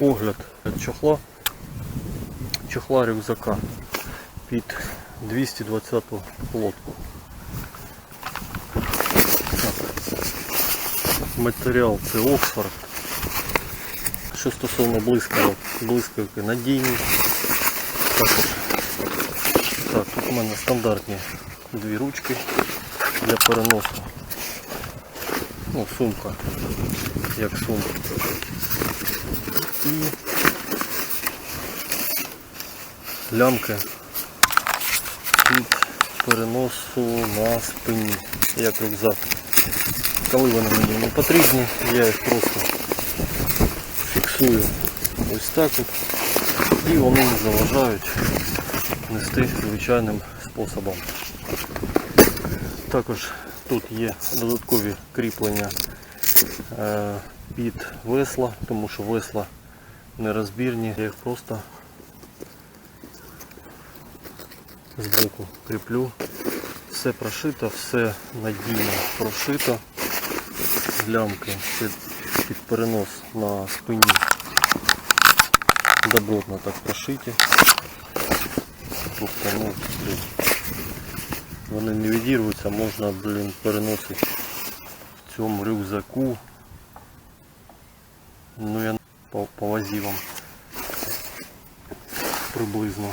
Огляд чохла, чохла рюкзака під 220 лодку. Матеріал це Оксфорд. Що стосовно блискавки надійні. Також. Так, тут у мене стандартні дві ручки для переносу. Ну, сумка, як сумка. І лямки під переносу на спині, як рюкзак. Коли вони мені не потрібні, я їх просто фіксую ось так от і вони не заважають нести звичайним способом. Також тут є додаткові кріплення е, під весла, тому що весла нерозбірні, я їх просто збоку кріплю. Все прошито, все надійно прошито. Лямки під, під перенос на спині добротно так прошиті. Тобто, ну, вони не відірвуються, можна блін, переносити в цьому рюкзаку. Ну я по, по вазі вам приблизно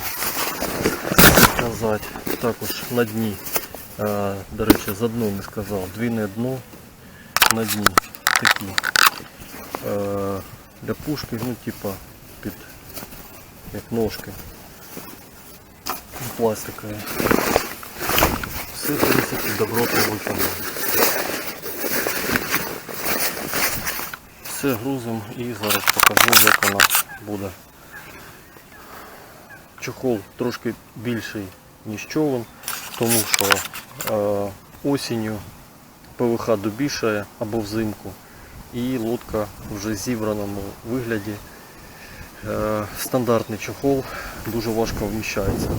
сказати. Також на дні, е, до речі, з дно не сказав, двійне дно на дні такі е, для пушки, ну типа під як ножки пластикові. Все в принципі добротно виконано. Все грузом і зараз покажу як вона буде. Чохол трошки більший ніж човен, тому що е, осінню ПВХ добішає або взимку і лодка вже зібраному вигляді. Е, стандартний чохол дуже важко вміщається.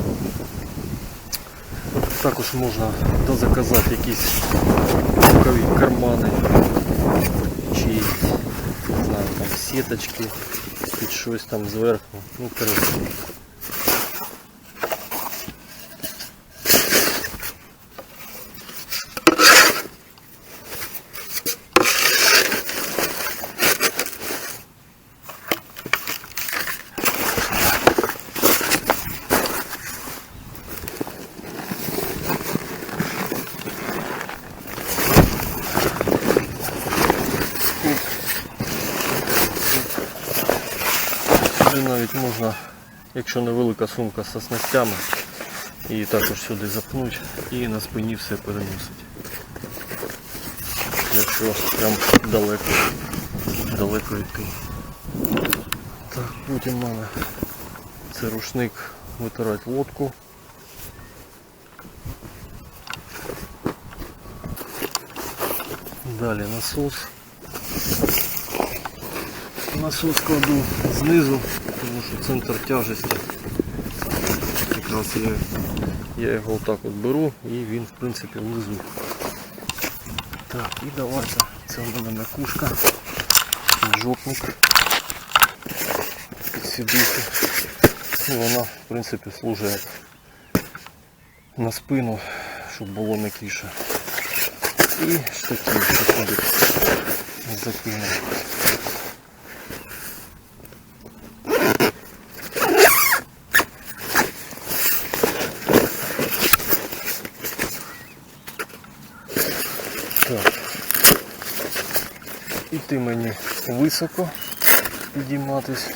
Також можна дозаказати якісь кармани чи не знаю, там сіточки під щось там зверху. Ну, коротше. Сюди навіть можна, якщо невелика сумка з снастями, її також сюди запнуть і на спині все переносить. Якщо прям далеко, далеко йти. Так, потім в мене це рушник витирати лодку. Далі насос. Насос кладу знизу, тому що центр тяжесті. Якраз я, я його отак от беру і він в принципі внизу. Так, і давайте. Це в мене макушка, піджопник, підсідити. І вона в принципі служить на спину, щоб було м'якіше. І штатив, що ходить Так. ти мені високо підійматись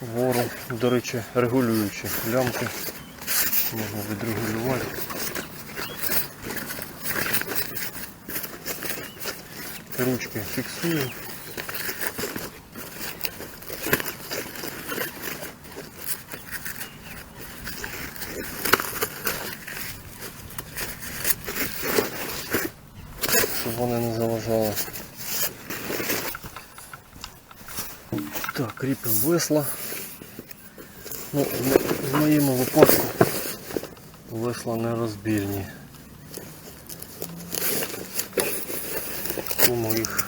вгору. До речі, регулюючи лямки. Можна відрегулювати. Ручки фіксую. щоб вони не заважали. Так, кріпимо весла. Ну, в мо- в моєму випадку весла не розбірні. Тому їх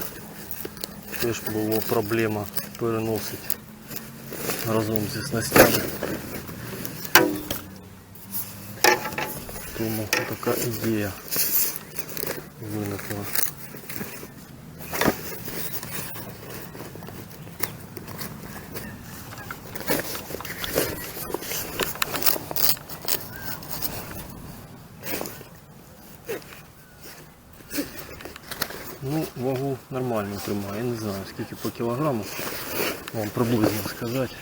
теж була проблема переносити. разом зі снастями. Тому така ідея Виникла. Ну, вагу нормально тримає. Я не знаю скільки по кілограму. Вам приблизно сказати.